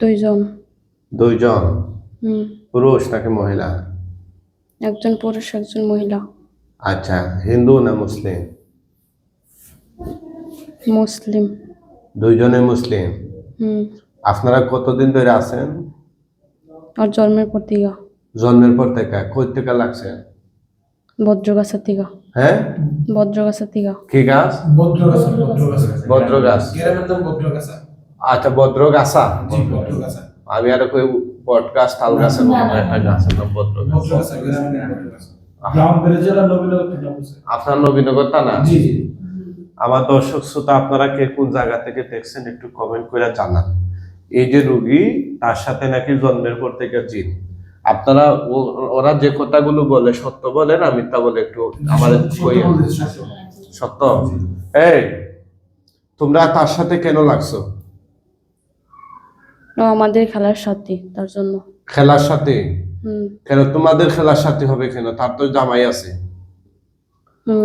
দুইজন। দুইজন? হুম। পুরুষ নাকি মহিলা? একজন পুরুষ একজন মহিলা। আচ্ছা হিন্দু না মুসলিম? মুসলিম। দুইজনে মুসলিম? হুম। আপনারা কতদিন ধরে আছেন? আর জন্মের পর থেকে। জন্মের পর থেকে? কই থেকে লাগছে? বজ্রগাছা থেকে। হ্যাঁ? বজ্রগাছা থেকে। কি গাছ? ভদ্রগাছা ভদ্রগাছা। ভদ্র গাছ গ্রামের নাম ভদ্রগাছা। আচ্ছা ভদ্র গাছা আমি আর কই বট গাছ তাল গাছের মতো একটা গাছের নাম ভদ্র গাছ আপনার নবীনগর তা না আমার দর্শক শ্রোতা আপনারা কে কোন জায়গা থেকে দেখছেন একটু কমেন্ট করে জানান। এই যে রুগী তার সাথে নাকি জন্মের পর থেকে জিন। আপনারা ও- ওরা যে কথাগুলো বলে সত্য বলে না মিথ্যা বলে একটু আমাদের সত্য? এই তোমরা তার সাথে কেন লাগছো? আমাদের খেলার সাথে তার জন্য। খেলার সাথে? কেন তোমাদের খেলার সাথে হবে কেন? তার তো জামাই আছে।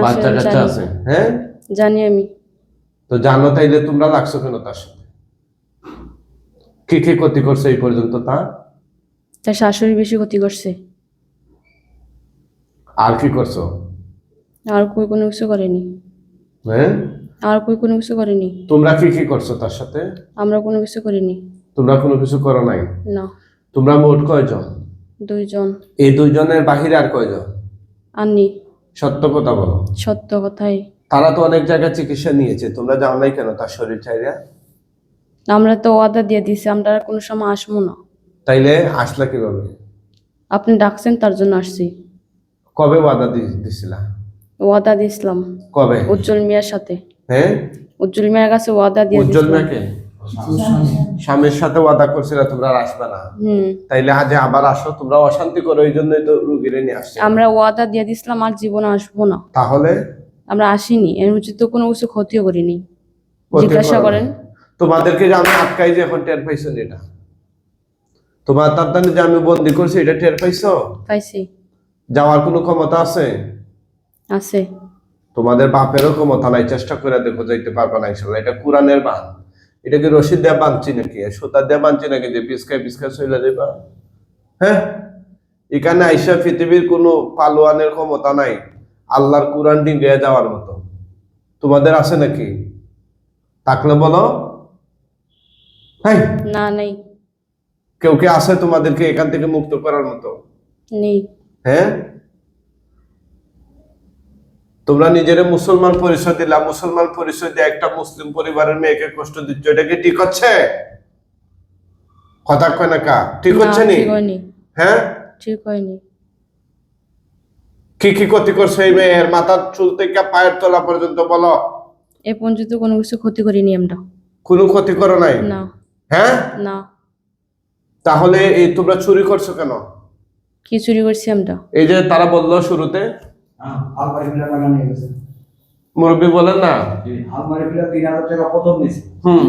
বাচ্চা কাচ্চা আছে হ্যাঁ? জানি আমি। তো জানো তাইলে তোমরা লাগছো কেন তার সাথে? কি কি ক্ষতি করছে এই পর্যন্ত তা তার শাশুড়ি বেশি ক্ষতি করছে। আর কি করছ? আর কই কোনো কিছু করেনি। হ্যাঁ? আর কই কোনো কিছু করেনি। তোমরা কি কি করছ তার সাথে? আমরা কোনো কিছু করিনি। তোমরা কোনো কিছু করো নাই? না। তোমরা মোট কয়জন? দুইজন। এই দুইজনের বাহিরে আর কয়জন? আননি সত্য কথা বলো। সত্য কথাই। তারা তো অনেক জায়গায় চিকিৎসা নিয়েছে তোমরা যাও নাই কেন তার শরীর চাইরা আমরা তো ওয়াদা দিয়ে দিছি আমরা আর কোনো সময় আসব না। তাইলে আসলা কীভাবে? আপনি ডাকছেন তার জন্য আসছি। কবে ওয়াদা দি- দিছিলা? ওয়াদা দিয়েছিলাম। কবে? উজ্জ্বল মিয়ার সাথে। হ্যাঁ? উজ্জ্বল মিয়ার কাছে ওয়াদা দিয়ে উজ্জ্বল দিয়েছিলাম। মেয়েকে? স্বামীর সাথে ওয়াদা করছিল তোমরা আসবে না। তাইলে আজ আবার আসো তোমরা অশান্তি করো এই জন্যই তো রুগীরে নিয়ে আসছে। আমরা ওয়াদা দিয়ে দিছিলাম আর জীবনে আসব না। তাহলে? আমরা আসিনি এর মধ্যে তো কোনো কিছু ক্ষতিও করিনি। জিজ্ঞাসা করেন। তোমাদেরকে যে আমি আটকাই যে এখন টের পাইছো এটা? তোমার তার যে আমি বন্দি করছি এটা টের পাইছো? পাইছি। যাওয়ার কোনো ক্ষমতা আছে? আছে। তোমাদের বাপেরও ক্ষমতা নাই চেষ্টা করে দেখো যাইতে পারবে না ইনশাল্লাহ। এটা কোরআনের বান। এটা কি রশিদ দেয়া বানছি নাকি সুতা দেয়া বানছি নাকি যে পিসকায় পিসকায় চলে যাইবা হ্যাঁ? এখানে আইসা পৃথিবীর কোনো পালোয়ানের ক্ষমতা নাই আল্লাহর কোরআন ডিঙ্গে যাওয়ার মতো। তোমাদের আছে নাকি? থাকলে বলো। হ্যাঁ? না নেই। কেউ কে আছে তোমাদেরকে এখান থেকে মুক্ত করার মতো? নেই। হ্যাঁ? তোমরা নিজের মুসলমান পরিচয় দিলা। মুসলমান পরিচয় দিয়ে একটা মুসলিম পরিবারের মেয়েকে কষ্ট দিচ্ছ। এটা কি ঠিক হচ্ছে? কথা কয় না কা? ঠিক হচ্ছে নি? হ্যাঁ? ঠিক হয়নি। কি কি ক্ষতি করছে এই মেয়ের? মাথার চুল থেকে পায়ের তলা পর্যন্ত বলো। এ পর্যন্ত কোনো কিছু ক্ষতি করিনি আমরা। কোনো ক্ষতি করো নাই? না। হ্যাঁ? না। তাহলে এই তোমরা চুরি করছ কেন? কি চুরি করছি আমরা? এই যে তারা বলল শুরুতে আলমারি ফিলা টাকা নিয়ে গেছে। মুরব্বী বলেন না? আলমারি ফিলা তিন হাজার টাকা প্রথম নিছে হুম।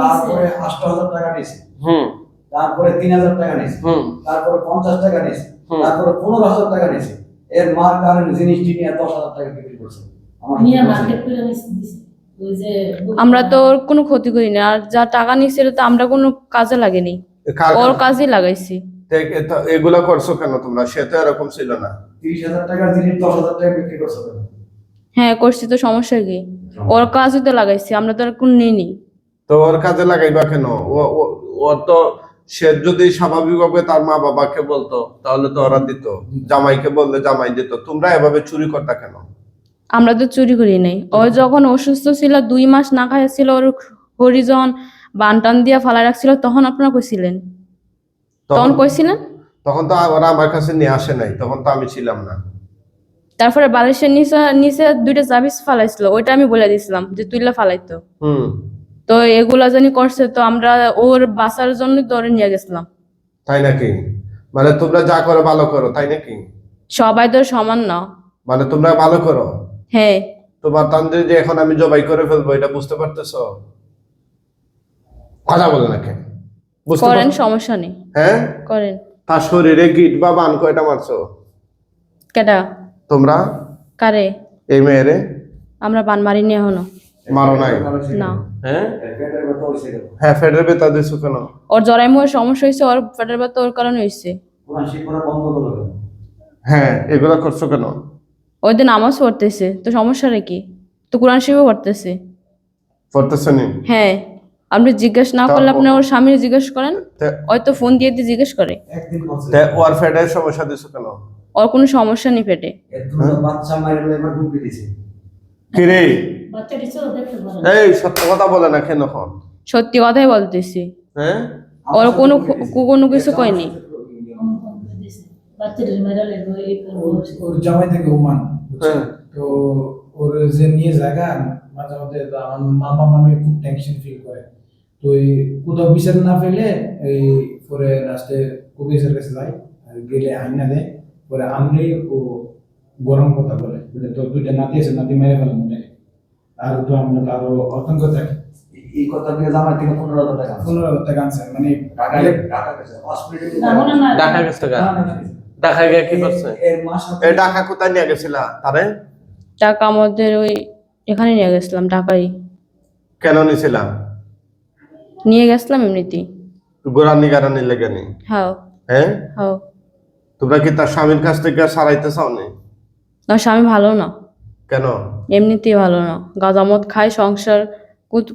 তারপরে আষ্ট হাজার টাকা নিছে হুম। তারপরে তিন হাজার টাকা নিছে হুম। তারপরে পঞ্চাশ টাকা নিছে তারপরে পনেরো হাজার টাকা নিছে এর মার কারণে জিনিসটি নিয়ে দশ হাজার টাকা বিক্রি করছে। আমার নিয়ে মার্কেট করে নিছে দিছে। ওই যে আমরা তো ওর কোনো ক্ষতি করিনি আর যা টাকা নিচ্ছে তো আমরা কোনো কাজে লাগেনি। ওর কাজে লাগাইছি। এগুলা করছ কেন তোমরা? সে তো এরকম ছিল না। তিরিশ হাজার টাকার জিনিস দশ হাজার টাকা বিক্রি করছে কেন? হ্যাঁ করছি তো সমস্যা কি? ওর কাজে তো লাগাইছি আমরা তো আর কোনো নিইনি তো ওর কাজে লাগাইবা কেন? ও ও- ও তো সে যদি স্বাভাবিকভাবে তার মা বাবাকে বলতো তাহলে তো ওরা দিত। জামাইকে বললে জামাই দিত। তোমরা এভাবে চুরি করতা কেন? আমরা তো চুরি করি নাই। ও যখন অসুস্থ ছিল দুই মাস না খাইছিল ওর হরিজন বানটান দিয়া ফালা রাখছিল তখন আপনারা কইছিলেন? তখন তখন কইছিলেন? তখন তো ওরা আমার কাছে নিয়ে আসে নাই তখন তো আমি ছিলাম না। তারপরে বালিশের নিচে নিচে দুইটা জাবিস ফালাইছিল ওইটা আমি বলে দিছিলাম যে তুইলা ফালাইতো। হুম। তো এগুলা জানি করছে তো আমরা ওর বাঁচার জন্য ধরে নিয়ে গেছিলাম। তাই নাকি? মানে তোমরা যা করো ভালো করো তাই নাকি? সবাই তো সমান না। মানে তোমরা ভালো করো? হ্যাঁ। তোমার তান্দ্রে যে এখন আমি জবাই করে ফেলব এটা বুঝতে পারতেছো? কথা বলে না বুঝতে করেন সমস্যা নেই। হ্যাঁ? করেন। তার শরীরে গিট বা বান কয়টা মারছো? কেটা তোমরা? কারে? এই মেয়েরে? আমরা বান মারিনি এখনও। মারো নাই? না। হ্যাঁ? হ্যাঁ ফেডারেল বেতা দিছো কেন? ওর জরাইমুয়ের সমস্যা হয়েছে ওর পেটের ব্যথা ওর কারণে হয়েছে? হ্যাঁ এগুলা করছ কেন? ওই দিন নামাজ পড়তেছে তো সমস্যাটা কি? তো কোরআন শিবও পড়তেছে। পড়তেছো নি? হ্যাঁ। আপনি জিজ্ঞেস না করলে আপনি ওর স্বামীর জিজ্ঞেস করেন ওই তো ফোন দিয়ে দিয়ে জিজ্ঞেস করে। ওর ফেডারেল সমস্যা দিছো কেন? ওর কোনো সমস্যা নেই দুটো বাচ্চা মারলে এবার ঢুকে দিছে। কি রে? এই সত্য কথা বলে না কেন এখন? সত্যি কথাই বলতেছি। হ্যাঁ? ওর কোনো। কোনো কিছু কয়নি ওর জামাই থেকে ওমান হ্যাঁ। তো ওর যে নিয়ে জায়গা মাঝে মধ্যে আমার মামা মামি খুব টেনশন ফিল করে। তো এই কোথাও বিচার না পেলে এই পরে লাস্টে কবিসের কাছে আর গেলে আইনা দেয় পরে আনলেই ও গরম কথা বলে তোর দুইটা নাতি আছে নাতি মেরে ফেলাম মনে আর তো আমরা তো আরও আতঙ্ক থাকে এই কথা দিয়ে জামাই থেকে পনেরো হাজার টাকা। পনেরো হাজার টাকা আনছে মানে গেছে। হসপিটালে। ঢাকা গেছে। ঢাকা গিয়ে কি করছে এই ঢাকা কোথায় নিয়ে গেছিলা তারে টাকা আমাদের ওই এখানে নিয়ে গেছিলাম ঢাকায় কেন নিছিলাম নিয়ে গেছিলাম এমনিতেই। গোরানি গারানি লেগে নি হ্যাঁ। হ্যাঁ? হ্যাঁ। তোমরা কি তার স্বামীর কাছ থেকে সারাইতে চাও নি আর স্বামী ভালো না। কেন? এমনিতেই ভালো না। গাঁজামত খায় সংসার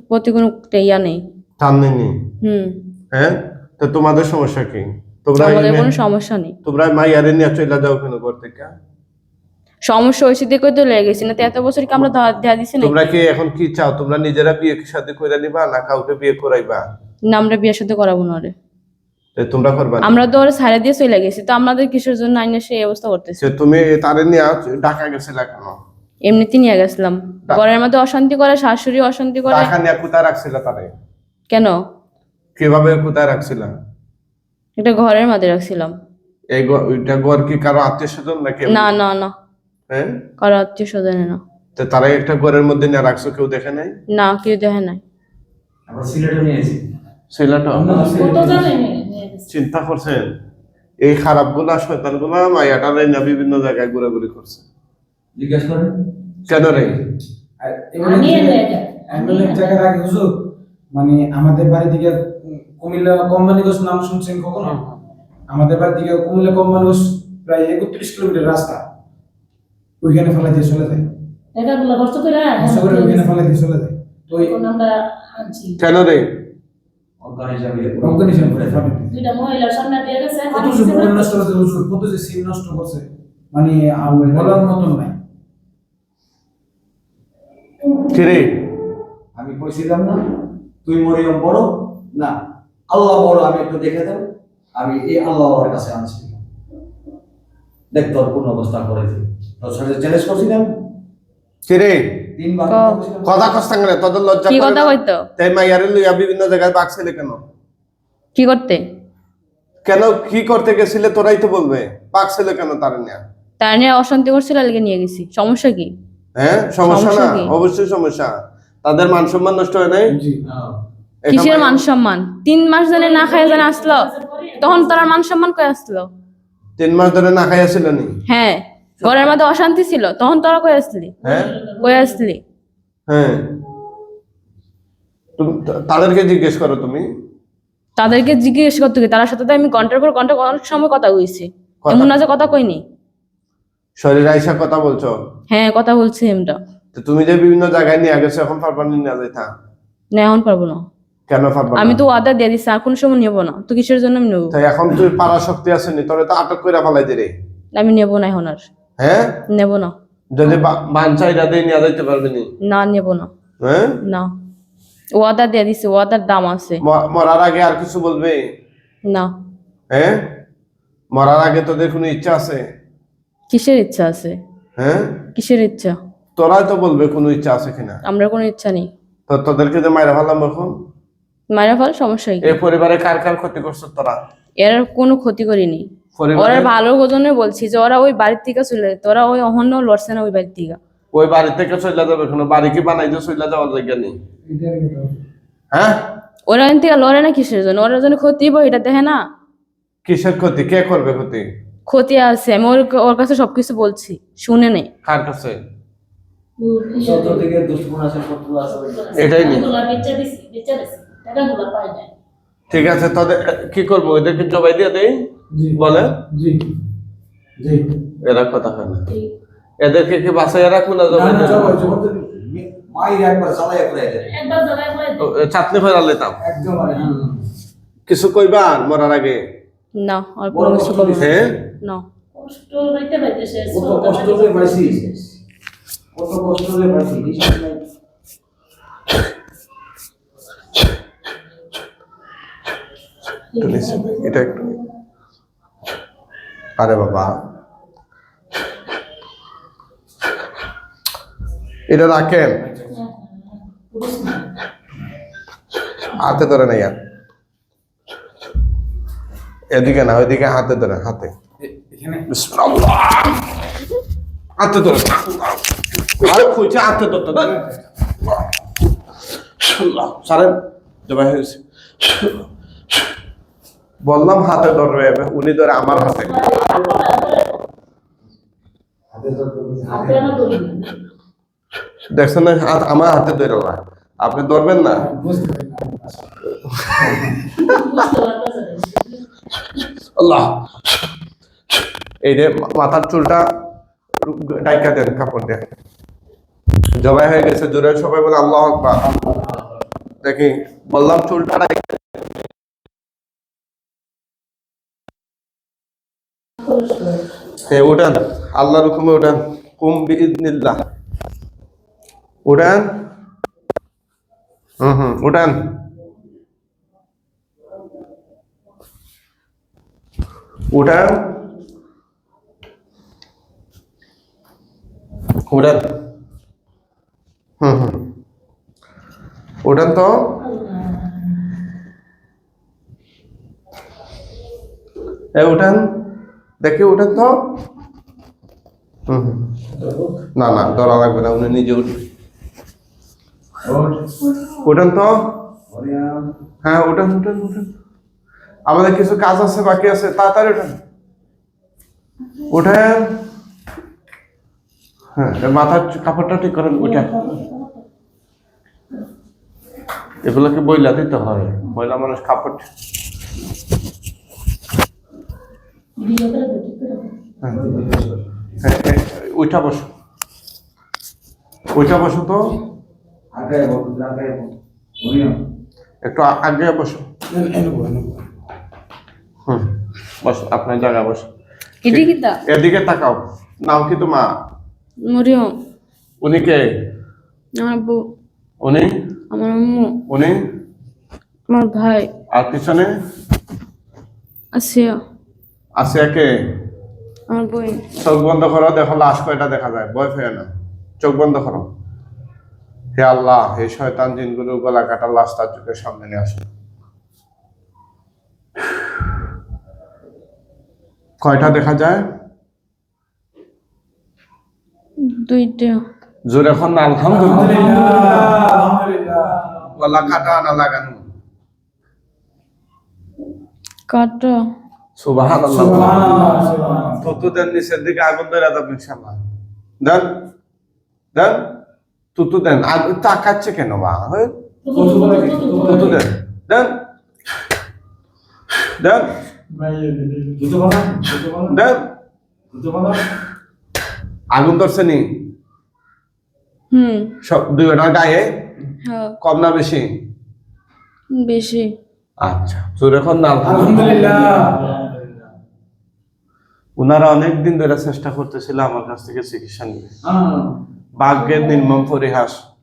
প্রতি কোনো ইয়া নেই। টান নেই হুম। হ্যাঁ? তো তোমাদের সমস্যা কি? তোমরা আমাদের কোনো সমস্যা নেই। তোমরা মাইয়ারে নিয়ে চলে যাও কেন ঘর থেকে? সমস্যা হয়েছে দেখে তো না তো এত বছর কি আমরা দেয়া দিছি না তোমরা কি এখন কি চাও? তোমরা নিজেরা বিয়ে সাথে করে নিবা না কাউকে বিয়ে করাইবা? না আমরা বিয়ের সাথে করাবো না তো তোমরা করবা আমরা তো ওরে ছাড়া দিয়ে চলে গেছি তো আমাদের কিসের জন্য আইনে সেই অবস্থা করতেছে? তুমি তারে নিয়ে ঢাকা গেছিলা কেন? এমনিতেই নিয়ে গেছিলাম। ঘরের মধ্যে অশান্তি করে শাশুড়ি অশান্তি করে। নিয়ে কোথায় রাখছিলা তারে? কেন? কীভাবে কোথায় রাখছিলা? এটা ঘরের মধ্যে রাখছিলাম। এই ঘর কি কারও আত্মীয় স্বজন নাকি? না না না। হ্যাঁ? কারও আত্মীয় স্বজনে না তো তারা একটা ঘরের মধ্যে নিয়ে রাখছো কেউ দেখে নাই? না কেউ দেখে নাই। আমরা সিলেটে নিয়েছি ছেলেটা জানে চিন্তা করছেন? এই খারাপগুলা শয়তানগুলা মায়াটা না বিভিন্ন জায়গায় ঘোরাঘুরি করছে। জিজ্ঞেস করেন। কেন রে? মানে আমাদের বাড়ি থেকে কুমিল্লা কোম্পানিগঞ্জ নাম শুনছেন কখনো? আমাদের বাড়ি থেকে কুমিল্লা কোম্পানিগঞ্জ প্রায় একত্রিশ কিলোমিটার রাস্তা। ওইখানে ফেলা দিয়ে চলে যায়। টাকাগুলো খরচ করে কষ্ট করে ওইখানে ফেলা দিয়ে চলে যায়। তো আমরা আনছি। কেন রে অর্গানাইজেশন করে ফেলা দুইটা মহিলা সামনে দিয়ে গেছে কত যে মোবাইল নষ্ট করছে কত যে সিম নষ্ট করছে মানে বলার মতন নাই। কিরে আমি কইছিলাম না তুই মরিয়ম বড়? না। আল্লাহ বড় আমি একটু দেখে দেব। আমি এই আল্লাহর কাছে আনছি। দেখ তোর কোন অবস্থা করেছি। তোর সাথে চ্যালেঞ্জ করছিলাম কিরে? তিনবার কথা বলছিলাম। কথা তোদের লজ্জা কি কথা কইতো? তাই মাইয়ারে লইয়া বিভিন্ন জায়গায় বাকছিলে কেন? কি করতে? কেন কি করতে গেছিলে তোরাই তো বলবে। বাকছিলে কেন তার নিয়ে? তার নিয়ে অশান্তি করছিল লেগে নিয়ে গেছি। সমস্যা কি? হ্যাঁ সমস্যা না? অবশ্যই সমস্যা। তাদের মান সম্মান নষ্ট হয় নাই? জি। কিসের মান সম্মান তিন মাস জানে না খায় জানে আসলো তখন তার মান সম্মান কয়ে আসলো? তিন মাস ধরে না খাইয়াছিল নি? হ্যাঁ। ঘরের মধ্যে অশান্তি ছিল তখন তোরা কয়ে আসলি? হ্যাঁ? কয়ে আসলি? হ্যাঁ। তুমি তাদেরকে জিজ্ঞেস করো তুমি। তাদেরকে জিজ্ঞেস করতে কি তার সাথে তো আমি ঘণ্টার পর ঘণ্টা অনেক সময় কথা কইছি। এমন না যে কথা কইনি। শরীর আইসা কথা বলছো? হ্যাঁ কথা বলছি এমটা তো। তুমি যে বিভিন্ন জায়গায় নিয়ে গেছো এখন পারবা না নিয়ে যাইতা? না এখন পারব না। কেন পারবা আমি তো ওয়াদা দিয়ে দিচ্ছি আর কোন সময় নেব না। তো কিসের জন্য আমি নেব? তাই এখন তুই পারা শক্তি আছে নি তোরে তো আটক ফেলাই দিরে আমি নেব না এখন আর। হ্যাঁ? নেব না। যদি দিয়ে নিয়ে যাইতে পারবি নি? নেব না। হ্যাঁ? না। ওয়াদা দিয়ে দিছি ওয়াদার দাম আছে। মরার আগে আর কিছু বলবে? না। হ্যাঁ? মরার আগে তোদের কোনো ইচ্ছা আছে? কিসের ইচ্ছা আছে? হ্যাঁ? কিসের ইচ্ছা? তোরাই তো বলবে কোনো ইচ্ছা আছে কিনা। আমরা কোনো ইচ্ছা নেই। তো তোদেরকে যে মাইরা ফেলাম এখন? ফল সমস্যা এই পরিবারে কার কার ক্ষতি করছ তোরা? এর কোনো ক্ষতি করিনি। ওরা ভালো জন্য বলছি যে ওরা ওই বাড়ির থেকে চলে যেত ওরা ওই অহন্য লড়ছে না ওই বাড়ির থেকে ওই বাড়ি থেকে চলে যাবে কোনো বাড়ি কি বানাই দিয়ে চলে যাওয়ার জায়গা নেই? হ্যাঁ? ওরা এখান থেকে লড়ে না কিসের জন্য? ওরা জন্য ক্ষতি হইব এটা দেখে না। কিসের ক্ষতি? কে করবে ক্ষতি? ক্ষতি আছে আমি ওর ওর কাছে সবকিছু বলছি শুনে নেই কার কাছে? চতুর্দিকে দুশ্মন আছে শত্রু আছে। এটাই নেই। ঠিক আছে তাদের কি করব? ওদেরকে জবাই দিয়ে দেই? জি। বলে? জি। জি। এরা কথা হয় না। এদেরকে কি বাসায় রাখব না জবাই করে চাটনি লেতাম মানে হুম। কিছু কইবা মরার আগে? না কিছু কষ্ট হ্যাঁ? না। কষ্ট হইতে পাইতে কত কষ্ট যে পাইছি কত কষ্ট যে পাইছি হিসাব নাই। একটু নিচে, এটা একটু আরে বাবা। এটা রাখেন। হাতে ধরে না ইয়ার এদিকে না ওইদিকে হাতে ধরে হাতে। হাতে ধরে। আরে খুঁজে হাতে ধরতে সারেন জবাই হয়েছে বললাম হাতে ধরবে, উনি ধরে আমার হাতে। দেখছেন আমার হাতে ধরে না। আপনি ধরবেন না। আল্লাহ। এই যে মাথার চুলটা ডাইকা দেন, কাপড় দিয়ে জবাই হয়ে গেছে, জোরে সবাই বলে আল্লাহ দেখি, বললাম চুলটা ডাইকা হ্যাঁ উঠান। আল্লাহর হুকুমে উঠান। কুম বিইদনিল্লাহ। উঠান। হুম হুম, উঠান। উঠান। উঠান। হুম হুম। তো। এ, উঠান। দেখি উঠান তো। না না, ধরা লাগবে না, উনি নিজে উঠবে। উঠান তো? হ্যাঁ উঠান উঠান উঠান আমাদের কিছু কাজ আছে, বাকি আছে, তাড়াতাড়ি উঠান উঠেন হ্যাঁ মাথার কাপড়টা ঠিক করেন উঠেন এগুলোকে বইলা দিতে হয়, বইলা মানুষ কাপড় হ্যাঁ উঠা বসো। উঠা বসো তো। একটু আগে বসো। হুম বসো আপনার জায়গায় বসো। এদিকে তাকাও। নাম কি তোমার? মরিয়ম। উনি কে? আমার উনি? আমার আম্মু। উনি? আমার ভাই। আর পিছনে? আসিয়া। আসিয়াকে আমার বই। চোখ বন্ধ করো দেখো লাশ কয়টা দেখা যায়। ভয় পেয়ে না। চোখ বন্ধ করো। হে আল্লাহ এই শয়তান জিনগুলো গলা কাটা লাশ তার চোখের সামনে নিয়ে আসো। কয়টা দেখা যায়? দুইটা। জোর এখন না আলহামদুলিল্লাহ আলহামদুলিল্লাহ। আলহামদুলিল্লাহ। গলা কাটা না লাগানো? কাটা। দেন নিচের দিকে আগুন ধরে ইনশাল্লাহ দেন দেন তুতু দেন। আগুন তাকাচ্ছে কেন বা হ্যাঁ? দেন দেন। দেন। দেন। আগুন ধরছে নি? হুম। সব দুইটার গায়ে? হ্যাঁ। কম না বেশি? বেশি। আচ্ছা। জোরে এখন না। আলহামদুলিল্লাহ। ওনারা অনেক দিন ধরে চেষ্টা করতেছিল আমার কাছ থেকে চিকিৎসা নিবে হ্যাঁ ভাগ্যের নির্মম পরিহাস।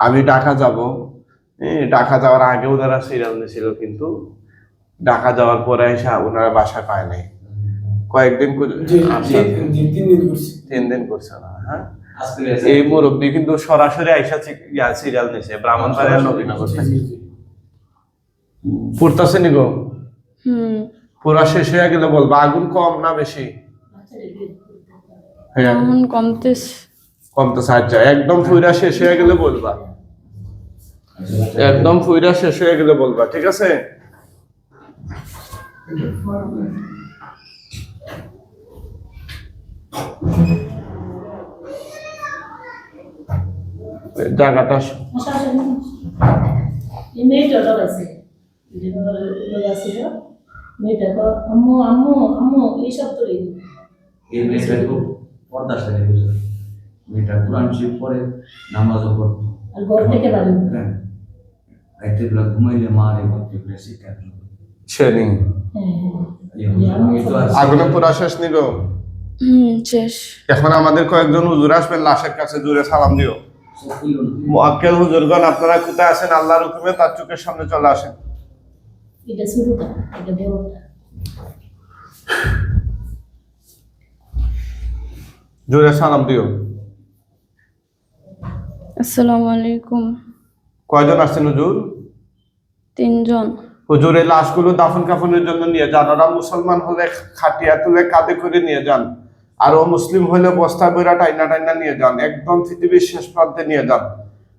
আমি ঢাকা যাব। ঢাকা যাওয়ার আগে ওনারা সিরিয়াল নিয়েছিল কিন্তু ঢাকা যাওয়ার পরে এসে ওনারা বাসা পায় নাই। কয়েকদিন আচ্ছা, তিন দিন করছি। না হ্যাঁ? এই মুরব্বী কিন্তু সরাসরি আইসা ইয়া সিরিয়াল নিছে ব্রাহ্মণবাড়িয়ার নবীনগর থেকে। জি। নি গো? হুম। পুরা শেষ হয়ে গেলে বলবা আগুন কম না বেশি। হ্যাঁ কমতেছে কমতে একদম ফুইরা শেষ হয়ে গেলে বলবা। একদম ফুইরা শেষ হয়ে গেলে বলবা ঠিক আছে? জায়গাটা মেয়েটা আম্মু আম্মু আম্মু এইসব তো এই মেয়েটা খুব কোরআন শিব পরে নামাজও পড়তো। আর ঘর থেকে বাড়ি হ্যাঁ। রাইতে বেলা ঘুমাইলে মা রে এই তো আছে আগুনে পুরা শেষ নিল। এখন আমাদের কয়েকজন হুজুর আসবেন লাশের কাছে জুড়ে সালাম দিও। মোয়াক্কেল হুজুরগণ আপনারা কোথায় আছেন? আল্লাহর হুকুমে তার চোখের সামনে চলে আসেন। এটা শুরুটা এটা বড়টা জুড়ে সালাম দিও আসসালামু আলাইকুম কয়জন আসছেন হুজুর তিনজন হুজুর এই লাশগুলো দাফন কাফনের জন্য নিয়ে যান ওরা মুসলমান হলে খাটিয়া তুলে কাঁধে করে নিয়ে যান আর ও মুসলিম হলে বস্তা বইরা টাইনা টাইনা নিয়ে যান একদম পৃথিবীর শেষ প্রান্তে নিয়ে যান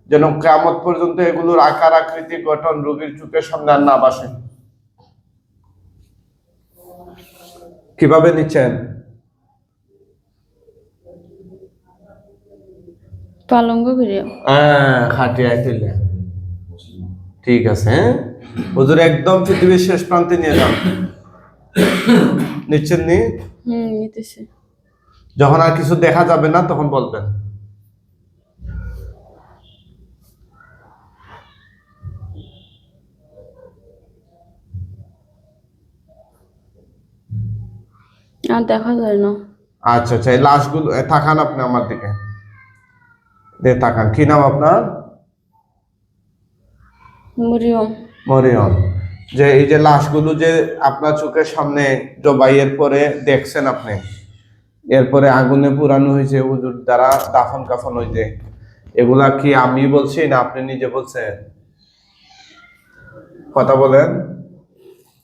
যেন কেমত পর্যন্ত এগুলোর আকার আকৃতি গঠন রোগীর চোখের সামনে আর না বাসে কীভাবে নিচ্ছেন? পালঙ্গ হ্যাঁ ঠিক আছে হ্যাঁ? হুজুর একদম পৃথিবীর শেষ প্রান্তে নিয়ে যান। নিচ্ছেন নি হুম নিতেছে। যখন আর কিছু দেখা যাবে না তখন বলবেন আর দেখা যায় না। আচ্ছা আচ্ছা এই লাশগুলো তাকান আপনি আমার দিকে। দে তাকান। কি নাম আপনার? মরিয়ম। মরিয়ম। যে এই যে লাশগুলো যে আপনার চোখের সামনে জবাইয়ের পরে দেখছেন আপনি এরপরে আগুনে পুরানো হয়েছে হুজুর দ্বারা দাফন কাফন হয়েছে এগুলা কি আমি বলছি না আপনি নিজে বলছেন? কথা বলেন।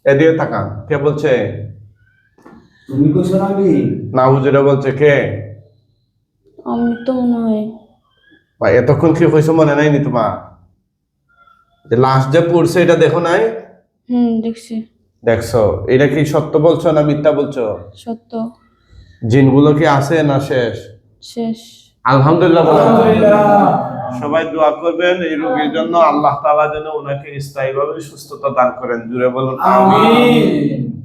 এদিকে তাকান। কে বলছে? তুমি কইছো না আমি? না হুজুরে বলছে কে? আমি তো মনে হয়। বা এতক্ষণ কি হয়েছে মনে নাইনি তোমার? যে লাস্ট যে পড়ছে এটা দেখো নাই? হুম দেখছি। দেখছ? এটা কি সত্য বলছো না মিথ্যা বলছো? সত্য। জিনগুলো কি আছে না শেষ? শেষ। আলহামদুলিল্লাহ। সবাই দোয়া করবেন এই রোগীর জন্য আল্লাহ তাআলা যেন ওনাকে স্থায়ীভাবে সুস্থতা দান করেন। জুড়ে বলুন আমিন।